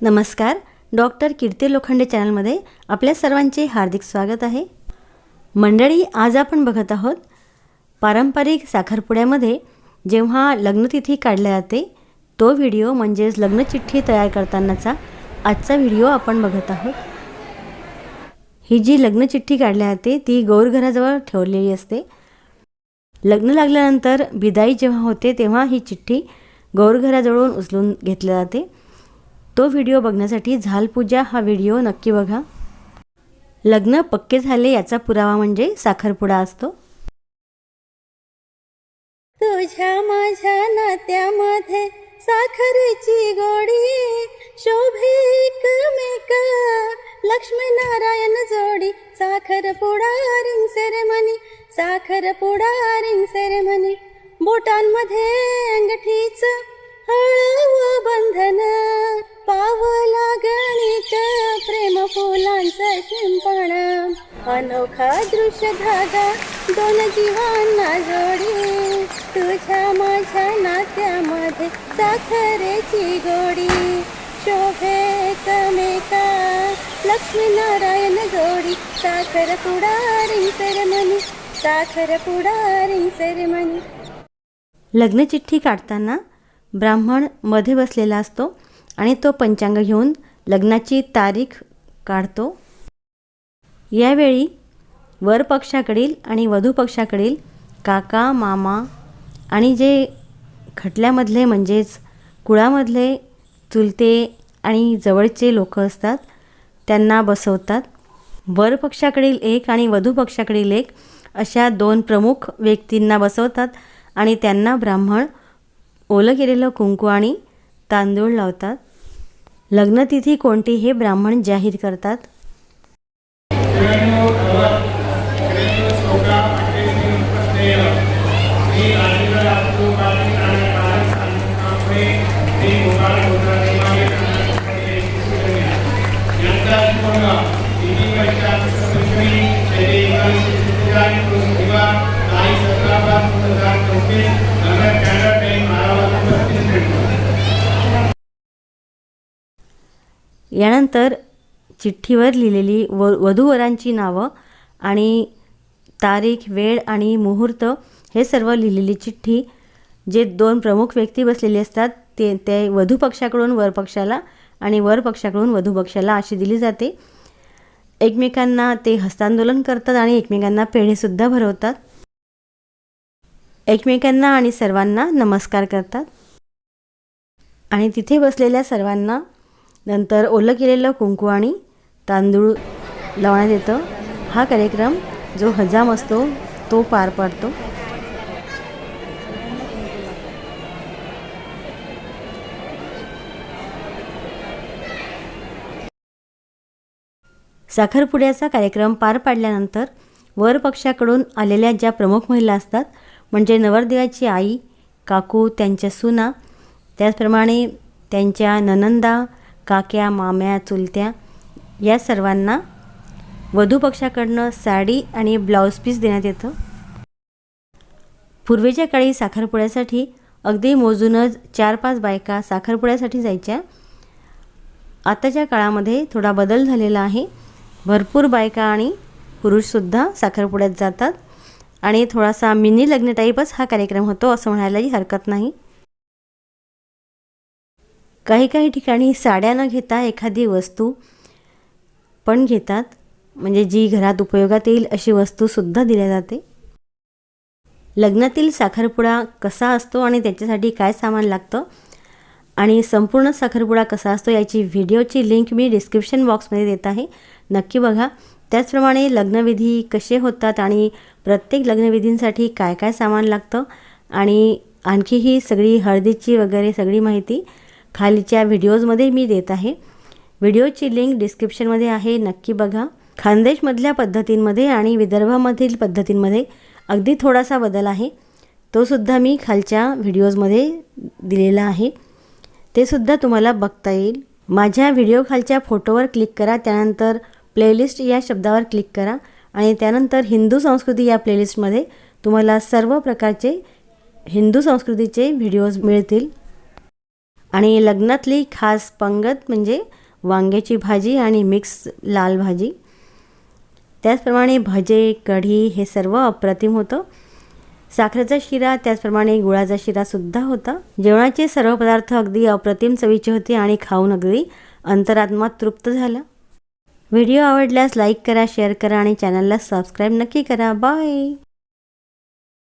नमस्कार डॉक्टर कीर्ती लोखंडे चॅनलमध्ये आपल्या सर्वांचे हार्दिक स्वागत आहे. मंडळी आज आपण बघत आहोत पारंपरिक साखरपुड्यामध्ये जेव्हा लग्नतिथी काढल्या जाते तो व्हिडिओ म्हणजेच लग्नचिठ्ठी तयार करतानाचा आजचा व्हिडिओ आपण बघत आहोत. ही जी लग्नचिठ्ठी काढल्या जाते ती गौरघराजवळ ठेवलेली असते. लग्न लागल्यानंतर बिदाई जेव्हा होते तेव्हा ही चिठ्ठी गौरघराजवळून उचलून घेतली जाते. तो व्हिडिओ बघण्यासाठी झालपूजा हा व्हिडिओ नक्की बघा. लग्न पक्के झाले याचा पुरावा म्हणजे साखरपुडा असतो. तुझ्या माझ्या नात्यामध्ये साखरेची गोडी शोभे एकमेक लक्ष्मी नारायण जोडी. साखरपुडा रिंग सेरेमनी साखर पुडा रिंग सेरेमनी. बोटांमध्ये अंगठीचं हळव बंधन पावला गणित प्रेम फुलांचं शिंपण. अनोखा दृश्य धागा दोन जीवांना जोडी. तुझ्या माझ्या नात्यामध्ये साखरेची गोडी. शोभे कमेका लक्ष्मी नारायण जोडी. साखर पुडारिंग सेरेमनी साखर पुडारिंग सेरेमनी लग्नचिठ्ठी काढताना ब्राह्मणमध्ये बसलेला असतो आणि तो पंचांग घेऊन लग्नाची तारीख काढतो. यावेळी वर पक्षाकडील आणि वधू पक्षाकडील काका मामा आणि जे खटल्यामधले म्हणजेच कुळामधले चुलते आणि जवळचे लोक असतात त्यांना बसवतात. वर पक्षाकडील एक आणि वधू पक्षाकडील एक अशा दोन प्रमुख व्यक्तींना बसवतात आणि त्यांना ब्राह्मण ओलं केलेलं कुंकू आणि तांदूळ लावतात. लग्नतिथी कोणती हे ब्राह्मण जाहीर करतात. यानंतर चिठ्ठीवर लिहिलेली व वधूवरांची नावं आणि तारीख वेळ आणि मुहूर्त हे सर्व लिहिलेली चिठ्ठी जे दोन प्रमुख व्यक्ती बसलेली असतात ते ते वधू पक्षाकडून आणि वरपक्षाकडून वधू पक्षाला अशी दिली जाते. एकमेकांना ते हस्तांदोलन करतात आणि एकमेकांना पेढेसुद्धा भरवतात. एकमेकांना आणि सर्वांना नमस्कार करतात. आणि तिथे बसलेल्या सर्वांना नंतर ओलं केलेलं कुंकू आणि तांदूळ लावण्यात येतं. हा कार्यक्रम जो हजाम असतो तो पार पाडतो. साखरपुड्याचा कार्यक्रम पार पाडल्यानंतर वर पक्षाकडून आलेल्या ज्या प्रमुख महिला असतात म्हणजे नवरदेवाची आई काकू त्यांच्या सुना त्याचप्रमाणे त्यांच्या ननंदा काक्या माम्या चुलत्या या सर्वांना वधू पक्षाकडनं साडी आणि ब्लाऊज पीस देण्यात येतं. पूर्वीच्या काळी साखरपुड्यासाठी अगदी मोजूनच चार पाच बायका साखरपुड्यासाठी जायच्या. आताच्या काळामध्ये थोडा बदल झालेला आहे. भरपूर बायका आणि पुरुषसुद्धा साखरपुड्यात जातात. आणि थोडासा मिनी लग्न टाईपच हा कार्यक्रम होतो असं म्हणायलाही हरकत नाही. काही काही ठिकाणी साड्या न घेता एखादी वस्तू पण घेतात. म्हणजे जी घरात उपयोगात येईल अशी वस्तूसुद्धा दिल्या जाते. लग्नातील साखरपुडा कसा असतो आणि त्याच्यासाठी काय सामान लागतं? आणि संपूर्ण साखरपुडा कसा असतो याची व्हिडिओची लिंक मी डिस्क्रिप्शन बॉक्समध्ये देत आहे. नक्की बघा. त्याचप्रमाणे लग्नविधी कसे होतात आणि प्रत्येक लग्नविधींसाठी काय काय सामान लागतं? आणि आणखी ही सगळी हळदीची वगैरे सगळी माहिती खालीच्या व्हिडिओजमध्ये मी देत आहे. व्हिडिओची लिंक डिस्क्रिप्शनमध्ये आहे. नक्की बघा. खानदेशमधल्या पद्धतींमध्ये आणि विदर्भामधील पद्धतींमध्ये अगदी थोडासा बदल आहे. तो सुद्धा मी खालच्या व्हिडिओजमध्ये दिलेला आहे. ते सुद्धा तुम्हाला बघता येईल. माझ्या व्हिडिओ खालच्या फोटोवर क्लिक करा. त्यानंतर प्लेलिस्ट या शब्दावर क्लिक करा. आणि त्यानंतर हिंदू संस्कृती या प्लेलिस्टमध्ये तुम्हाला सर्व प्रकारचे हिंदू संस्कृतीचे व्हिडिओज मिळतील. आणि लग्नातली खास पंगत म्हणजे वांग्याची भाजी आणि मिक्स लाल भाजी. त्याचप्रमाणे भजे कढी हे सर्व अप्रतिम होतं. साखरेचा शिरा त्याचप्रमाणे गुळाचा शिरासुद्धा होता. जेवणाचे सर्व पदार्थ अगदी अप्रतिम चवीचे होते आणि खाऊन अगदी अंतरात्मा तृप्त झाला. व्हिडिओ आवडल्यास लाईक करा शेअर करा आणि चॅनलला सबस्क्राईब नक्की करा. बाय!